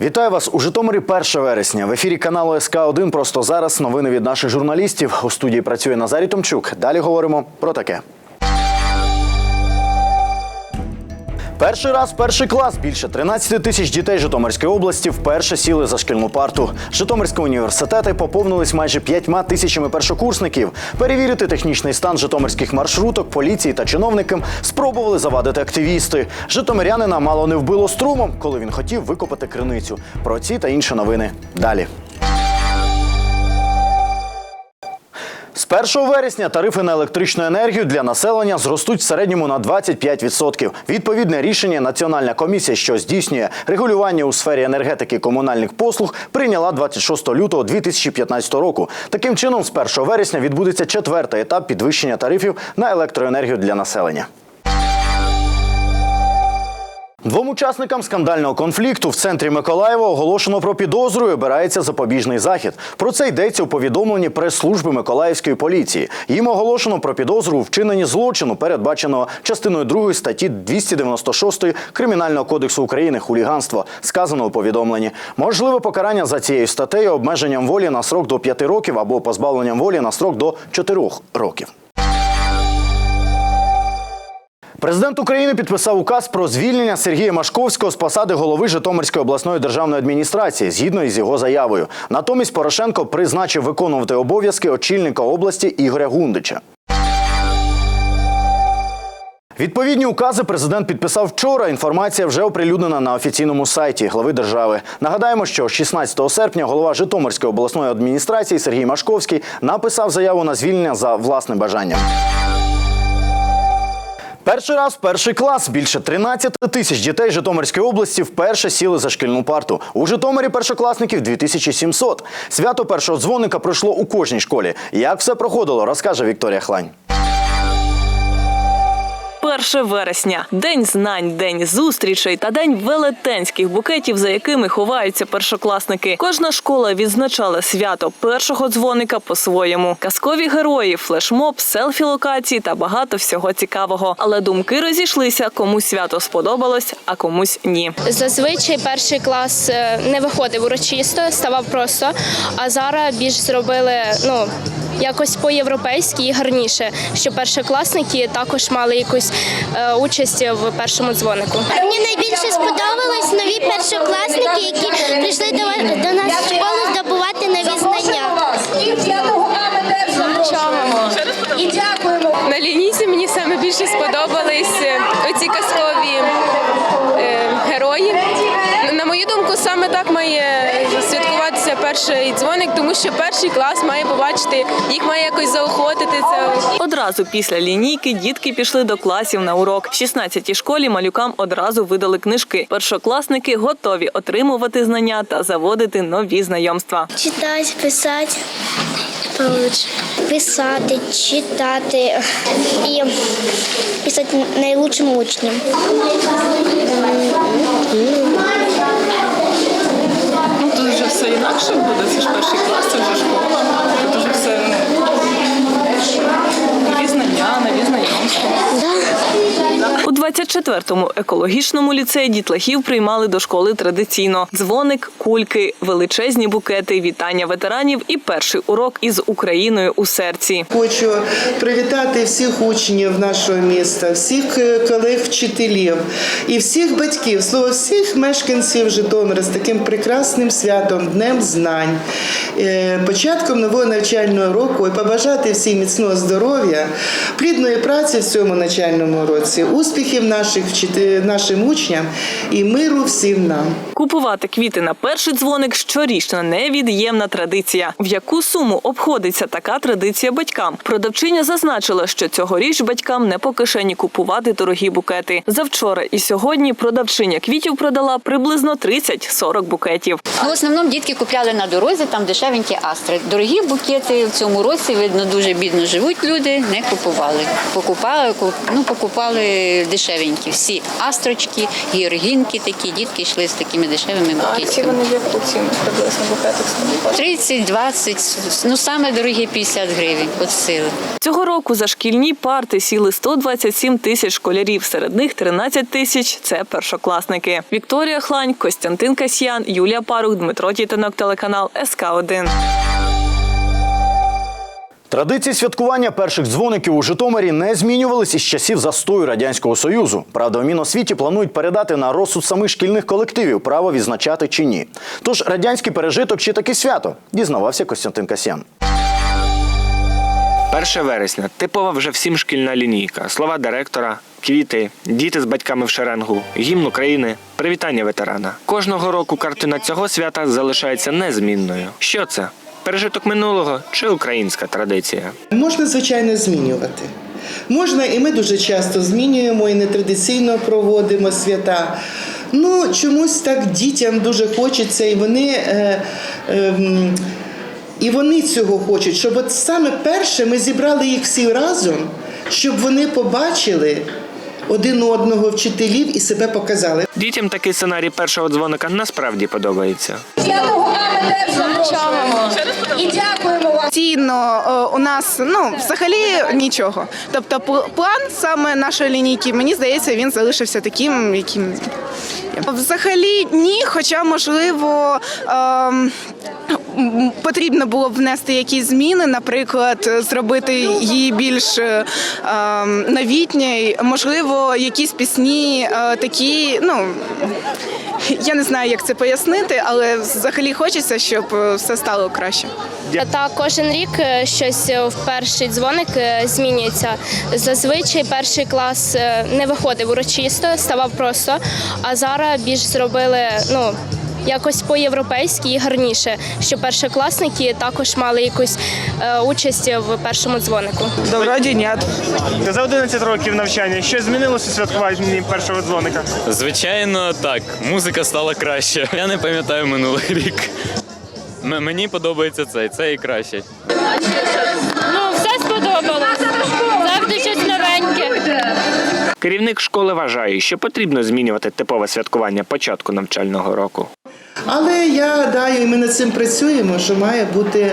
Вітаю вас у Житомирі 1 вересня. В ефірі каналу СК 1 Просто зараз новини від наших журналістів. У студії працює Назарій Томчук. Далі говоримо про таке. Перший раз перший клас більше 13 тисяч дітей Житомирської області вперше сіли за шкільну парту. Житомирські університети поповнились майже п'ятьма тисячами першокурсників. Перевірити технічний стан житомирських маршруток, поліції та чиновникам спробували завадити активісти. Житомирянина мало не вбило струмом, коли він хотів викопати криницю. Про ці та інші новини далі. З 1 вересня тарифи на електричну енергію для населення зростуть в середньому на 25%. Відповідне рішення Національна комісія, що здійснює регулювання у сфері енергетики комунальних послуг, прийняла 26 лютого 2015 року. Таким чином, з 1 вересня відбудеться четвертий етап підвищення тарифів на електроенергію для населення. Двом учасникам скандального конфлікту в центрі Миколаєва оголошено про підозру і обирається запобіжний захід. Про це йдеться у повідомленні прес-служби Миколаївської поліції. Їм оголошено про підозру у вчиненні злочину, передбаченого частиною 2 статті 296 Кримінального кодексу України хуліганство, сказано у повідомленні. Можливе покарання за цією статтею обмеженням волі на срок до 5 років або позбавленням волі на срок до 4 років. Президент України підписав указ про звільнення Сергія Машковського з посади голови Житомирської обласної державної адміністрації згідно із його заявою. Натомість Порошенко призначив виконувати обов'язки очільника області Ігоря Гундича. Відповідні укази президент підписав вчора. Інформація вже оприлюднена на офіційному сайті глави держави. Нагадаємо, що 16 серпня голова Житомирської обласної адміністрації Сергій Машковський написав заяву на звільнення за власним бажанням. Перший раз перший клас більше 13 тисяч дітей Житомирської області вперше сіли за шкільну парту. У Житомирі першокласників 2700. Свято першого дзвоника пройшло у кожній школі. Як все проходило, розкаже Вікторія Хлань. 1 вересня день знань, день зустрічей та день велетенських букетів, за якими ховаються першокласники. Кожна школа відзначала свято першого дзвоника по-своєму. Казкові герої, флешмоб, селфі локації та багато всього цікавого. Але думки розійшлися, комусь свято сподобалось, а комусь ні. Зазвичай перший клас е, не виходив урочисто, ставав просто. А зараз більш зробили ну якось по-європейськи і гарніше, щоб першокласники також мали якусь участь в першому дзвонику. Мені найбільше сподобалось нові першокласники, які прийшли до, до нас в школу здобувати нові знання. І дякуємо. На лінійці мені саме більше сподобались е, оці казкові е, герої. На мою думку, саме так має святкуватися перший дзвоник, тому що перший клас має побачити, їх має якось заохотити. Це Одразу після лінійки дітки пішли до класів на урок. В 16-й школі малюкам одразу видали книжки. Першокласники готові отримувати знання та заводити нові знайомства. Читати, писати получше. Писати, читати і писати найлучшим учням. Ну, тут вже все інакше буде. Це ж перший клас, це вже школа. Тут вже все нові знання, нові знайомства. У 24-му екологічному ліцеї дітлахів приймали до школи традиційно: дзвоник, кульки, величезні букети, вітання ветеранів і перший урок із Україною у серці. Хочу привітати всіх учнів нашого міста, всіх е, колег-вчителів і всіх батьків, слово всіх мешканців Житомира з таким прекрасним святом, Днем Знань, е, початком нового навчального року і побажати всім міцного здоров'я, плідної праці в цьому навчальному році, успіхів наших вчити- нашим учням і миру всім нам. Купувати квіти на перший дзвоник щорічна невід'ємна традиція. В яку суму обходиться така традиція батькам? Продавчиня зазначила, що цьогоріч батькам не по кишені купувати дорогі букети. Завчора і сьогодні продавчиня квітів продала приблизно 30-40 букетів. Ну, в основному дітки купляли на дорозі там дешевенькі астри. Дорогі букети в цьому році, видно, дуже бідно живуть люди, не купували. Покупали, куп- ну, покупали дешевенькі. Дешевенькі. Всі астрочки, георгінки такі, дітки йшли з такими дешевими букетиками. в яку ціну приблизно букетик стоїть? 30, 20, ну саме дорогі 50 гривень от сили. Цього року за шкільні парти сіли 127 тисяч школярів. Серед них 13 тисяч це першокласники. Вікторія Хлань, Костянтин Касьян, Юлія Парух, Дмитро Тітинок, телеканал СК 1 Традиції святкування перших дзвоників у Житомирі не змінювались із часів застою радянського союзу. Правда, в Міносвіті планують передати на розсуд самих шкільних колективів право відзначати чи ні. Тож радянський пережиток чи таки свято дізнавався Костянтин Касьян. 1 вересня типова вже всім шкільна лінійка. Слова директора, квіти, діти з батьками в шеренгу, гімн України, привітання ветерана. Кожного року картина цього свята залишається незмінною. Що це? Пережиток минулого чи українська традиція? Можна, звичайно, змінювати. Можна, і ми дуже часто змінюємо і нетрадиційно проводимо свята. Ну, чомусь так дітям дуже хочеться, і вони, е, е, і вони цього хочуть, щоб от саме перше ми зібрали їх всі разом, щоб вони побачили один одного вчителів і себе показали. Дітям такий сценарій першого дзвоника насправді подобається. Постійно е, у нас ну взагалі нічого. Тобто, пл- план саме нашої лінійки, мені здається, він залишився таким, яким взагалі ні. Хоча, можливо, ем, потрібно було б внести якісь зміни, наприклад, зробити її більш е, ем, новітньою. Можливо, якісь пісні е, такі, ну. Я не знаю, як це пояснити, але взагалі хочеться, щоб все стало краще. Та кожен рік е, щось в перший дзвоник змінюється. Зазвичай перший клас не виходив урочисто, ставав просто. А зараз більш зробили ну. Якось по-європейськи і гарніше, щоб першокласники також мали якусь е, участь в першому дзвонику. Да вроді. За 11 років навчання що змінилося у святкуванні першого дзвоника? Звичайно, так. Музика стала краще. Я не пам'ятаю минулий рік. М- мені подобається цей, це і краще. Ну, все сподобалось. Завжди щось новеньке. Керівник школи вважає, що потрібно змінювати типове святкування початку навчального року. Але я даю, і ми над цим працюємо, що має бути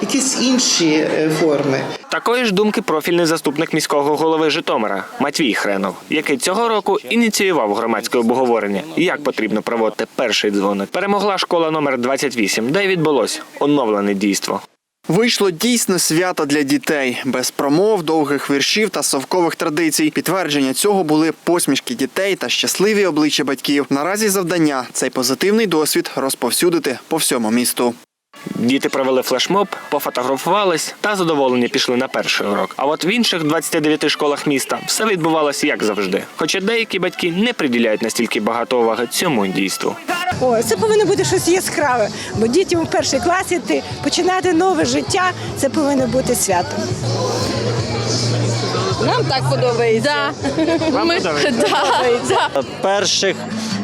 якісь інші е, форми. Такої ж думки профільний заступник міського голови Житомира Матвій Хренов, який цього року ініціював громадське обговорення, як потрібно проводити перший дзвоник. Перемогла школа номер 28, де й відбулось оновлене дійство. Вийшло дійсне свято для дітей без промов, довгих віршів та совкових традицій. Підтвердження цього були посмішки дітей та щасливі обличчя батьків. Наразі завдання цей позитивний досвід розповсюдити по всьому місту. Діти провели флешмоб, пофотографувались та задоволені пішли на перший урок. А от в інших 29 школах міста все відбувалося як завжди. Хоча деякі батьки не приділяють настільки багато уваги цьому дійству. О, це повинно бути щось яскраве, бо дітям у перший клас іти, починати нове життя. Це повинно бути свято. Нам так подобається. Вам подобається? Перших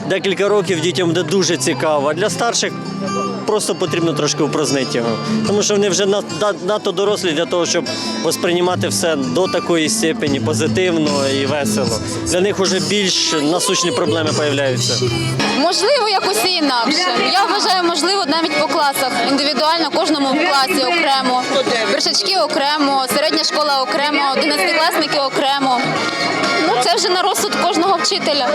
декілька років дітям буде дуже цікаво, а для старших просто потрібно трошки упразнити його. Тому що вони вже над- над- надто дорослі для того, щоб восприймати все до такої степені позитивно і весело. Для них вже більш насущні проблеми з'являються. Можливо, якось і інакше. Я вважаю, можливо, навіть по класах. Індивідуально кожному в класі окремо. Першачки окремо, середня школа окремо, одинадцятикласники окремо. Ну, це вже на розсуд кожного вчителя.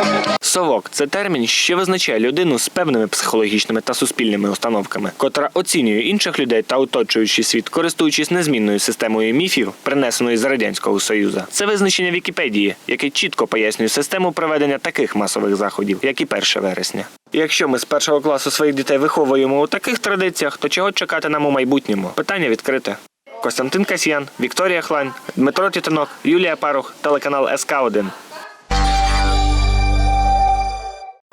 Совок це термін, що визначає людину з певними психологічними та суспільними установками, котра оцінює інших людей та оточуючий світ, користуючись незмінною системою міфів, принесеною з радянського союзу. Це визначення Вікіпедії, яке чітко пояснює систему проведення таких масових заходів, як і 1 вересня. Якщо ми з першого класу своїх дітей виховуємо у таких традиціях, то чого чекати нам у майбутньому? Питання відкрите. Костянтин Касьян, Вікторія Хлань, Дмитро Тітинок, Юлія Парух, телеканал СК 1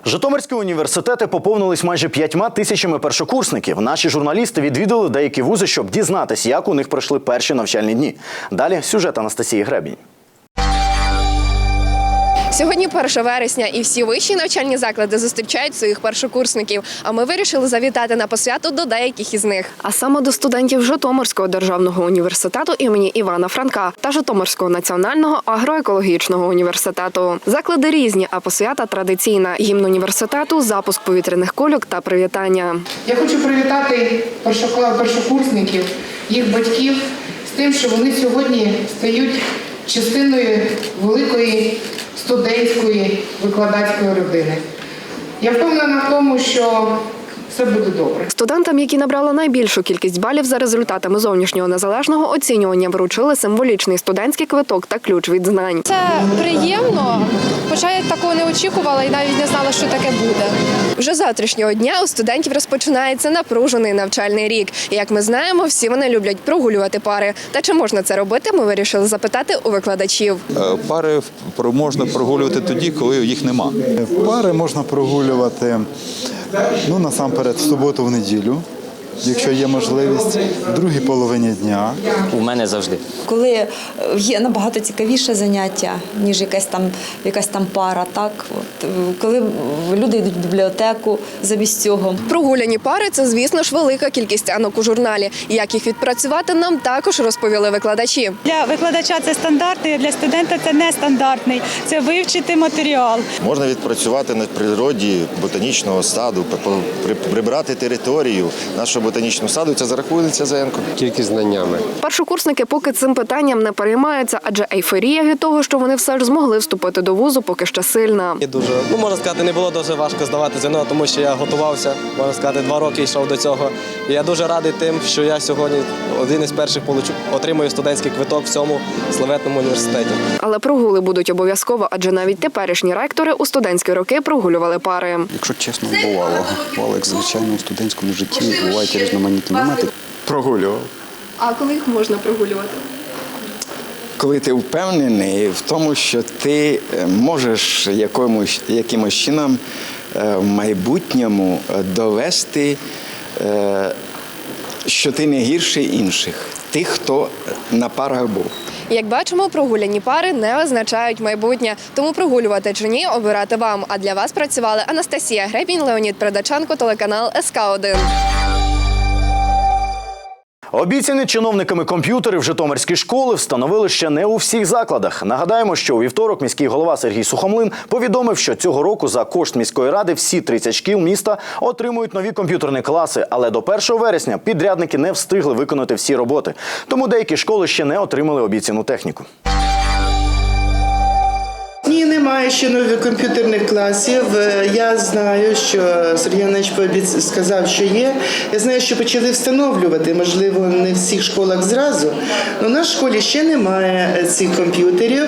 Житомирські університети поповнились майже п'ятьма тисячами першокурсників. Наші журналісти відвідали деякі вузи, щоб дізнатись, як у них пройшли перші навчальні дні. Далі сюжет Анастасії Гребінь. Сьогодні 1 вересня, і всі вищі навчальні заклади зустрічають своїх першокурсників. А ми вирішили завітати на посвяту до деяких із них. А саме до студентів Житомирського державного університету імені Івана Франка та Житомирського національного агроекологічного університету. Заклади різні, а посвята традиційна. Гімн університету, запуск повітряних кульок та привітання. Я хочу привітати першокурсників, їх батьків з тим, що вони сьогодні стають частиною великої студентської викладацької родини. Я впевнена в тому, що все буде добре. Студентам, які набрали найбільшу кількість балів за результатами зовнішнього незалежного оцінювання, вручили символічний студентський квиток та ключ від знань. Це приємно, хоча я такого не очікувала і навіть не знала, що таке буде. Вже завтрашнього дня у студентів розпочинається напружений навчальний рік. І, як ми знаємо, всі вони люблять прогулювати пари. Та чи можна це робити? Ми вирішили запитати у викладачів. Е, Пари про- можна прогулювати тоді, коли їх нема. Пари можна прогулювати ну, насамперед в суботу, в неділю, якщо є можливість, в другій половині дня. У мене завжди. Коли е, є набагато цікавіше заняття, ніж якась там якась там пара, так от е, коли люди йдуть в бібліотеку замість цього. Прогуляні пари це, звісно ж, велика кількість сценок у журналі. Як їх відпрацювати, нам також розповіли викладачі. Для викладача це стандартний, для студента це нестандартний. Це вивчити матеріал. Можна відпрацювати на природі ботанічного саду, прибрати територію нашого ботанічного саду. Це зарахується за енко. Тільки знаннями. Першокурсники поки цим питанням не переймаються, адже ейфорія від того, що вони все ж змогли вступити до вузу, поки ще сильна. І дуже, ну можна сказати, не було дуже важко здавати ЗНО, тому що я готувався, можна сказати, два роки йшов до цього. І я дуже радий тим, що я сьогодні один із перших получу, отримую студентський квиток в цьому славетному університеті. Але прогули будуть обов'язково, адже навіть теперішні ректори у студентські роки прогулювали пари. Якщо чесно, бувало. Бувало, як звичайно у студентському житті бувають різноманітні моменти. Прогулював. А коли їх можна прогулювати? Коли ти впевнений в тому, що ти е, можеш якомусь, якимось чином е, в майбутньому е, довести, е, що ти не гірший інших, тих, хто на парах був. Як бачимо, прогуляні пари не означають майбутнє, тому прогулювати чи ні обирати вам. А для вас працювали Анастасія Гребінь, Леонід Предаченко, телеканал СК 1 Обіцяні чиновниками комп'ютери в Житомирській школи встановили ще не у всіх закладах. Нагадаємо, що у вівторок міський голова Сергій Сухомлин повідомив, що цього року за кошт міської ради всі 30 шкіл міста отримують нові комп'ютерні класи. Але до 1 вересня підрядники не встигли виконати всі роботи. Тому деякі школи ще не отримали обіцяну техніку. Немає ще нових комп'ютерних класів. Е, Я знаю, що Сергій Іванович сказав, що є. Я знаю, що почали встановлювати, можливо, не в всіх школах зразу. Але в нашій школі ще немає е, цих комп'ютерів.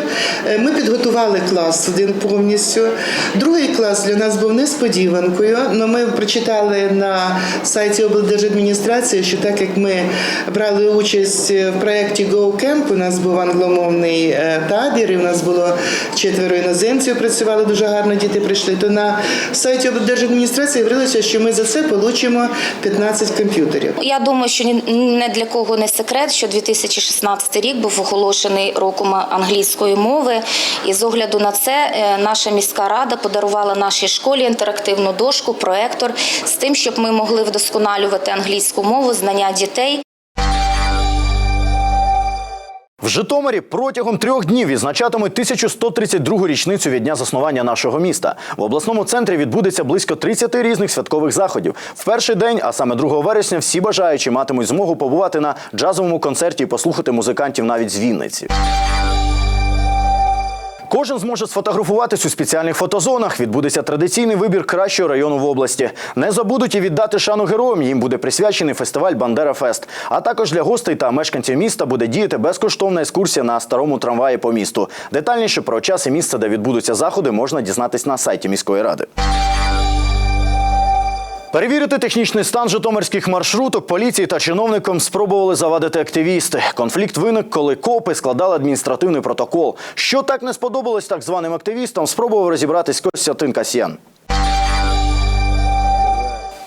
Е, Ми підготували клас один повністю. Другий клас для нас був несподіванкою. але ми прочитали на сайті облдержадміністрації, що так як ми брали участь в проєкті GoCamp, у нас був англомовний е, табір, і у нас було четверо іноземців, працювали дуже гарно, діти прийшли. То на сайті облдержадміністрації говорилося, що ми за це отримаємо 15 комп'ютерів. Я думаю, що не для кого не секрет, що 2016 рік був оголошений роком англійської мови. І з огляду на це е, наша міська рада подарувала нашій школі інтерактивну дошку, проектор з тим, щоб ми могли вдосконалювати англійську мову, знання дітей. В Житомирі протягом трьох днів відзначатимуть 1132-гу річницю від дня заснування нашого міста. В обласному центрі відбудеться близько 30 різних святкових заходів. В перший день, а саме 2 вересня, всі бажаючі матимуть змогу побувати на джазовому концерті і послухати музикантів навіть з Вінниці. Кожен зможе сфотографуватись у спеціальних фотозонах. Відбудеться традиційний вибір кращого району в області. Не забудуть і віддати шану героям. Їм буде присвячений фестиваль Бандера Фест. А також для гостей та мешканців міста буде діяти безкоштовна екскурсія на старому трамваї по місту. Детальніше про час і місце, де відбудуться заходи, можна дізнатись на сайті міської ради. Перевірити технічний стан житомирських маршруток поліції та чиновникам спробували завадити активісти. Конфлікт виник, коли копи складали адміністративний протокол. Що так не сподобалось так званим активістам, спробував розібратись Костянтин Касьян.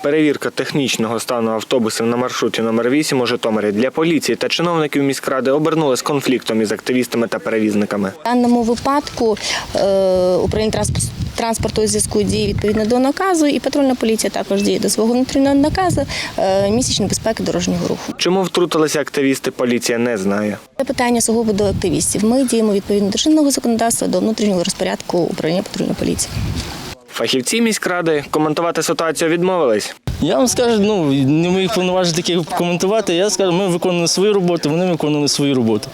Перевірка технічного стану автобусів на маршруті номер 8 у Житомирі для поліції та чиновників міськради обернулась конфліктом із активістами та перевізниками. В даному випадку е, управління транспорт- транспорту у зв'язку діє відповідно до наказу, і патрульна поліція також діє до свого внутрішнього наказу е, місячної безпеки дорожнього руху. Чому втрутилися активісти, поліція не знає. Це питання сугубо до активістів. Ми діємо відповідно до чинного законодавства, до внутрішнього розпорядку управління патрульної поліції. Фахівці міськради коментувати ситуацію відмовились. Я вам скажу, ну не моїх повноважень таких коментувати. Я скажу, ми виконували свою роботу, вони виконували свою роботу.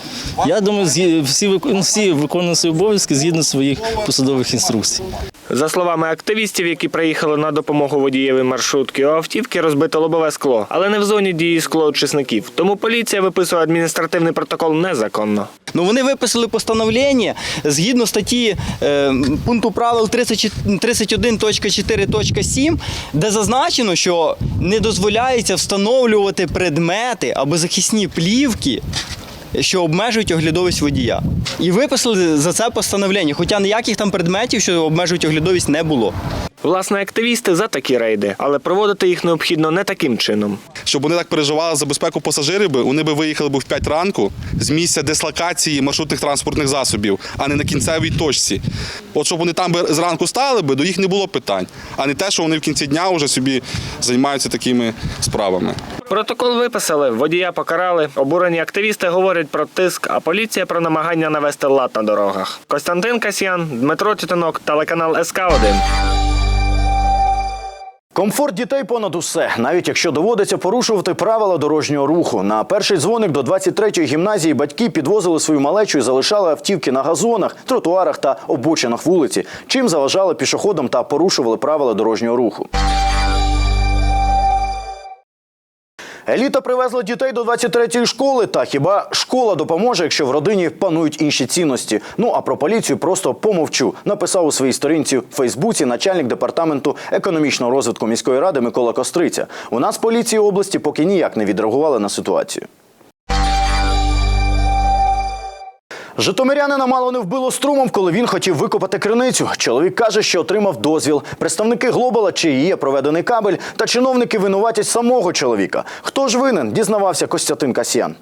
Я думаю, всі ну, всі виконували свої обов'язки згідно своїх посадових інструкцій. За словами активістів, які приїхали на допомогу водієві маршрутки, у автівки розбито лобове скло, але не в зоні дії склоочисників. Тому поліція виписує адміністративний протокол незаконно. Ну вони виписали постановлення згідно статті е, пункту правил 31.4.7, де зазначено, що не дозволяється встановлювати предмети або захисні плівки. Що обмежують оглядовість водія, і виписали за це постановлення, хоча ніяких там предметів, що обмежують оглядовість, не було. Власне, активісти за такі рейди, але проводити їх необхідно не таким чином. Щоб вони так переживали за безпеку пасажирів, би, вони би виїхали б в 5 ранку з місця дислокації маршрутних транспортних засобів, а не на кінцевій точці. От щоб вони там би зранку стали би, до їх не було питань, а не те, що вони в кінці дня вже собі займаються такими справами. Протокол виписали, водія покарали. Обурені активісти говорять про тиск, а поліція про намагання навести лад на дорогах. Костянтин Касьян, Дмитро Тітинок, телеканал СК 1 Комфорт дітей понад усе, навіть якщо доводиться порушувати правила дорожнього руху. На перший дзвоник до 23-ї гімназії батьки підвозили свою малечу і залишали автівки на газонах, тротуарах та обочинах вулиці, чим заважали пішоходам та порушували правила дорожнього руху. Еліта привезла дітей до 23-ї школи. Та хіба школа допоможе, якщо в родині панують інші цінності? Ну а про поліцію просто помовчу. Написав у своїй сторінці в Фейсбуці начальник департаменту економічного розвитку міської ради Микола Костриця. У нас поліції області поки ніяк не відреагували на ситуацію. Житомирянина мало не вбило струмом, коли він хотів викопати криницю. Чоловік каже, що отримав дозвіл. Представники Глобала, чиї є проведений кабель, та чиновники винуватять самого чоловіка. Хто ж винен? Дізнавався Костянтин Касьян.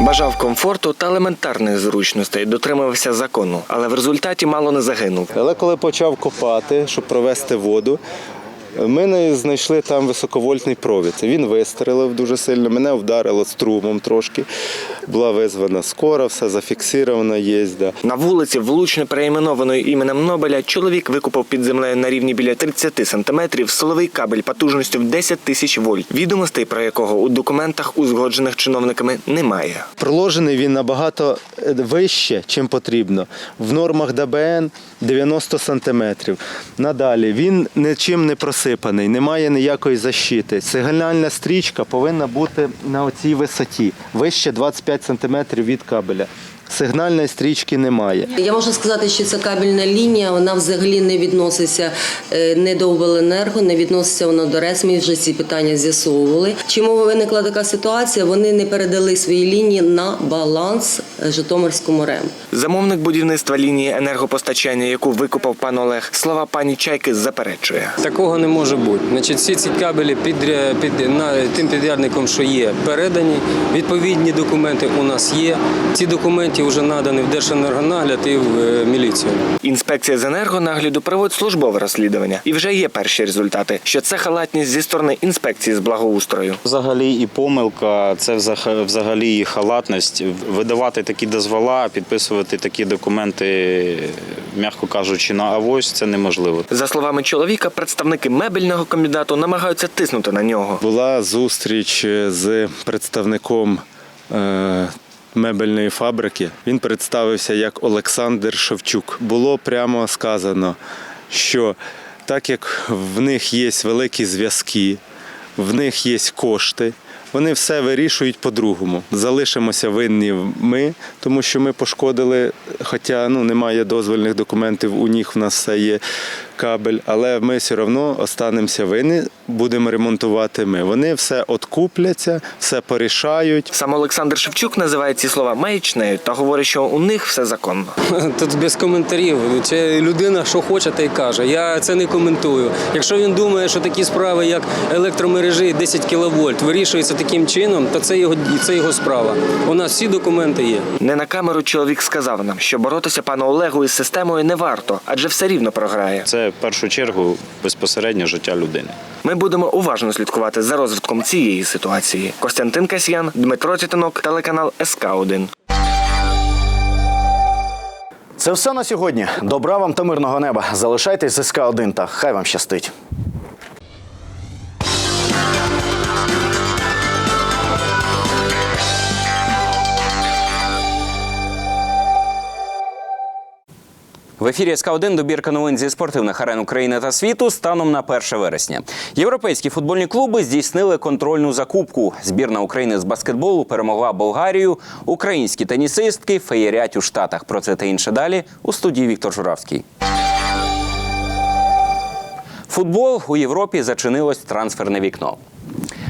Бажав комфорту та елементарних зручностей, дотримувався закону, але в результаті мало не загинув. Але коли почав копати, щоб провести воду, ми не знайшли там високовольтний провід. Він вистрелив дуже сильно, мене вдарило струмом трошки. Була визвана скора, все зафіксовано є. Да. На вулиці, влучно переіменованої іменем Нобеля, чоловік викупав під землею на рівні біля 30 сантиметрів силовий кабель потужністю в 10 тисяч вольт, відомостей про якого у документах, узгоджених чиновниками, немає. Проложений він набагато е, вище, чим потрібно. В нормах ДБН 90 сантиметрів. Надалі він нічим не просипаний, немає ніякої защити. Сигнальна стрічка повинна бути на оцій висоті, вище 25 сантиметрів від кабеля. Сигнальної стрічки немає. Я можу сказати, що ця кабельна лінія вона взагалі не відноситься е, не до обленерго, не відноситься вона до РЕС. Ми вже ці питання з'ясовували. Чому виникла така ситуація? Вони не передали свої лінії на баланс Житомирському РЕМ. Замовник будівництва лінії енергопостачання, яку викупав пан Олег, слова пані Чайки заперечує. Такого не може бути. Значить, всі ці кабелі під, під на тим підрядником, що є, передані. Відповідні документи у нас є. Ці документи вже надані в Держенергонагляд і в е, міліцію. Інспекція з енергонагляду проводить службове розслідування, і вже є перші результати, що це халатність зі сторони інспекції з благоустрою. Взагалі і помилка, це взагалі і халатність. Видавати такі дозвола, підписувати такі документи, м'яко кажучи, на авось це неможливо. За словами чоловіка, представники мебельного комбінату намагаються тиснути на нього. Була зустріч з представником е, мебельної фабрики. Він представився як Олександр Шевчук. Було прямо сказано, що так як в них є великі зв'язки, в них є кошти. Вони все вирішують по-другому. Залишимося винні ми, тому що ми пошкодили, хоча ну, немає дозвольних документів, у них в нас все є. Кабель, але ми все одно останемося винні, будемо ремонтувати ми. Вони все откупляться, все порішають. Сам Олександр Шевчук називає ці слова маячнею та говорить, що у них все законно. Тут без коментарів. Це людина, що хоче, та й каже. Я це не коментую. Якщо він думає, що такі справи, як електромережі 10 кВт, вирішуються таким чином, то це його це його справа. У нас всі документи є. Не на камеру чоловік сказав нам, що боротися пану Олегу із системою не варто, адже все рівно програє. Це в першу чергу безпосередньо життя людини. Ми будемо уважно слідкувати за розвитком цієї ситуації. Костянтин Касьян, Дмитро Тітинок, телеканал СК 1 Це все на сьогодні. Добра вам та мирного неба. Залишайтесь з СК 1 та хай вам щастить. В ефірі СК1 добірка новин зі спортивних арен України та світу станом на 1 вересня. Європейські футбольні клуби здійснили контрольну закупку. Збірна України з баскетболу перемогла Болгарію. Українські тенісистки феєрять у Штатах. Про це та інше далі у студії Віктор Журавський. Футбол у Європі зачинилось трансферне вікно.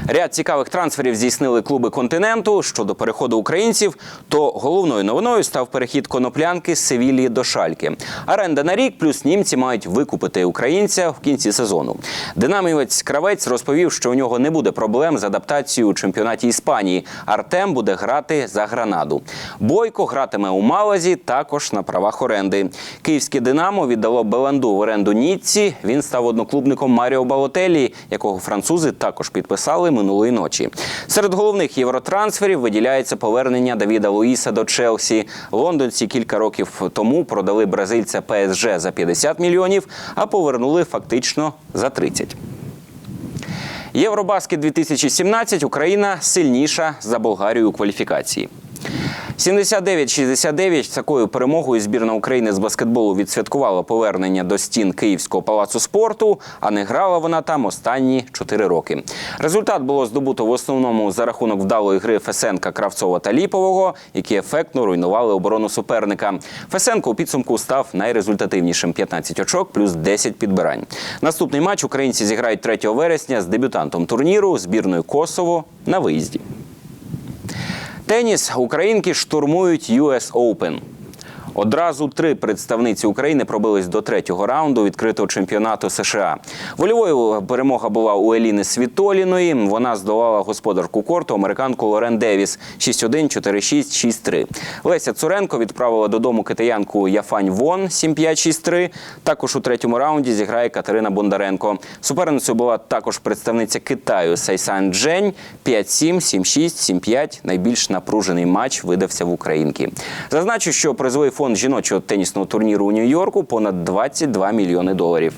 Ряд цікавих трансферів здійснили клуби континенту щодо переходу українців. То головною новиною став перехід коноплянки з Севілії до Шальки. Оренда на рік, плюс німці мають викупити українця в кінці сезону. Динамівець Кравець розповів, що у нього не буде проблем з адаптацією у чемпіонаті Іспанії. Артем буде грати за Гранаду. Бойко гратиме у Малазі, також на правах оренди. Київське Динамо віддало Беланду в оренду Ніцці. Він став одноклубником Маріо Балотелі, якого французи також підписали минулої ночі. Серед головних євротрансферів виділяється повернення Давіда Луїса до Челсі. Лондонці кілька років тому продали бразильця ПСЖ за 50 мільйонів, а повернули фактично за 30. Євробаскет 2017 Україна сильніша за Болгарію у кваліфікації. 79-69 такою перемогою збірна України з баскетболу відсвяткувала повернення до стін Київського палацу спорту, а не грала вона там останні 4 роки. Результат було здобуто в основному за рахунок вдалої гри Фесенка, Кравцова та Ліпового, які ефектно руйнували оборону суперника. Фесенко у підсумку став найрезультативнішим 15 очок плюс 10 підбирань. Наступний матч українці зіграють 3 вересня з дебютантом турніру збірною Косово на виїзді. Теніс українки штурмують US Open. Одразу три представниці України пробились до третього раунду відкритого чемпіонату США. Вольовою перемога була у Еліни Світоліної. Вона здолала господарку корту американку Лорен Девіс 6-1, 4-6, 6-3. Леся Цуренко відправила додому китаянку Яфань Вон 7-5, 6-3. Також у третьому раунді зіграє Катерина Бондаренко. Суперницею була також представниця Китаю Сайсан Джень 5-7, 7-6, 7-5. Найбільш напружений матч видався в українки. Зазначу, що призовий фонд жіночого тенісного турніру у Нью-Йорку понад 22 мільйони доларів.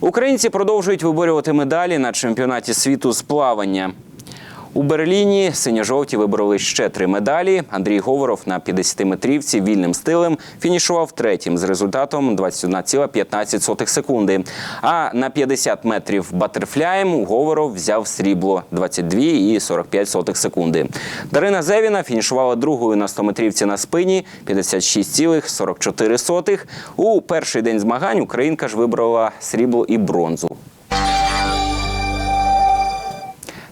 Українці продовжують виборювати медалі на чемпіонаті світу з плавання. У Берліні синьо-жовті вибороли ще три медалі. Андрій Говоров на 50-метрівці вільним стилем фінішував третім з результатом 21,15 секунди. А на 50 метрів батерфляєм Говоров взяв срібло 22,45 секунди. Дарина Зевіна фінішувала другою на 100-метрівці на спині 56,44. У перший день змагань українка ж вибрала срібло і бронзу.